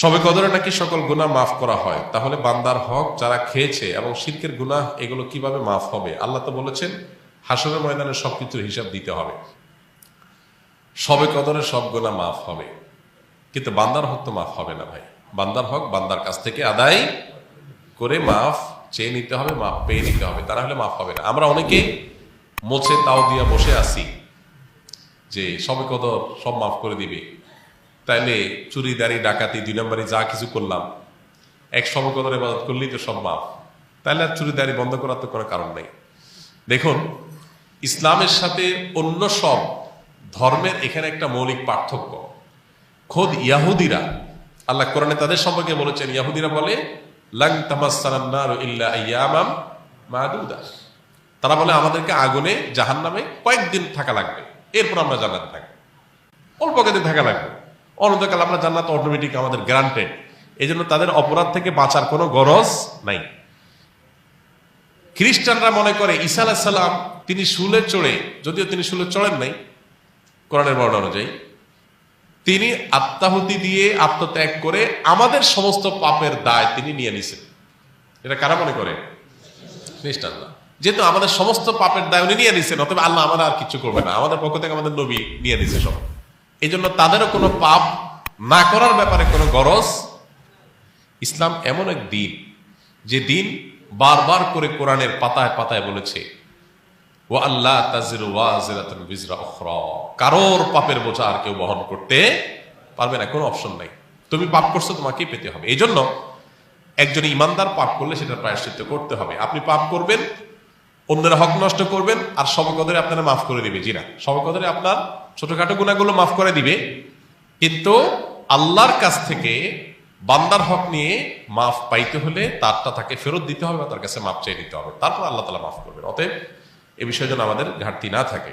সবে কদরে নাকি সকল গুনাহ মাফ করা হয়? তাহলে বান্দার হক যারা খেয়েছে এবং শিল্পের গুনাহ, এগুলো কীভাবে মাফ হবে? আল্লাহ তো বলেছেন, হাসরের ময়দানে সবকিছুর হিসাব দিতে হবে। সবে কদরে সব গুনাহ মাফ হবে। কিন্তু বান্দার হক তো মাফ হবে না ভাই। বান্দার হক বান্দার কাছ থেকে আদায় করে মাফ চেয়ে নিতে হবে, মাফ পেয়ে নিতে হবে। তারা হলে মাফ হবে না। আমরা অনেকে মোছে তাও দিয়া বসে আছি যে সবে কদর সব মাফ করে দিবে। তাইলে চুরি ডাকাতি দুই নম্বরে যা কিছু করলাম, এক সবে কদর ইবাদত করলেই তো সব মাফ। তাহলে আর চুরি বন্ধ করার তো কোনো কারণ নেই। দেখুন, ইসলামের সাথে অন্য সব ধর্মের এখানে একটা মৌলিক পার্থক্য। খোদ ইয়াহুদিরা, আল্লাহ কোরআনে তাদের সম্পর্কে বলেছেন, ইয়াহুদিরা বলে, লাং তামাসান্নার ইল্লা আইয়ামাম মাদুদা। তারা বলে, আমাদেরকে আগুনে জাহান নামে কয়েকদিন থাকা লাগবে। এরপর আমরা জান্নাতে থাকব। অল্প কদিন থাকা লাগবে। অনন্তকাল আমরা জান্নাত অটোমেটিক আমাদের গ্রান্টেড এই জন্য তাদের অপরাধ থেকে বাঁচার কোনো গরজ নাই। খ্রিস্টানরা মনে করে ঈসা আলাহিসাল্লাম তিনি শুলে চড়ে, যদিও তিনি শুলে চড়েন নাই, কোরআনের বর্ণনা অনুযায়ী, তিনি আত্মাহুতি দিয়ে আত্মত্যাগ করে আমাদের সমস্ত পাপের দায় তিনি নিয়ে নিছেন। এটা কারা মনে করে? খ্রিস্টানরা। যেহেতু আমাদের সমস্ত পাপের দায় উনি নিয়ে নিছেন, অতএব আল্লাহ আমরা আর কিছু করবে না। আমাদের পক্ষ থেকে আমাদের নবী নিয়ে নিছে সব। এই জন্য তাদেরও কোনো পাপ না করার ব্যাপারে কোনো গরজ? ইসলাম এমন এক দিন, যে দিন বারবার করে কোরআনের পাতায় পাতায় বলেছে ও আল্লাহ কারোর পাপের বোঝা আর কেউ বহন করতে পারবে না, কোনো অপশন নাই। তুমি পাপ করছ, তোমাকেই পেতে হবে। এই জন্য একজন ইমানদার পাপ করলে সেটা প্রায়শ্চিত্ত করতে হবে। আপনি পাপ করবেন, অন্যের হক নষ্ট করবেন, আর সবকদরে আপনারা মাফ করে দিবে। জি না সবকদরে আপনার ছোটখাটো গুণাগুলো মাফ করে দিবে, কিন্তু আল্লাহর কাছ থেকে বান্দার হক নিয়ে মাফ পাইতে হলে তারটা তাকে ফেরত দিতে হবে তার কাছে মাফ চাই দিতে হবে। তারপর আল্লাহ তালা মাফ করবে অতএব এ বিষয়ে যেন আমাদের ঘাটতি না থাকে।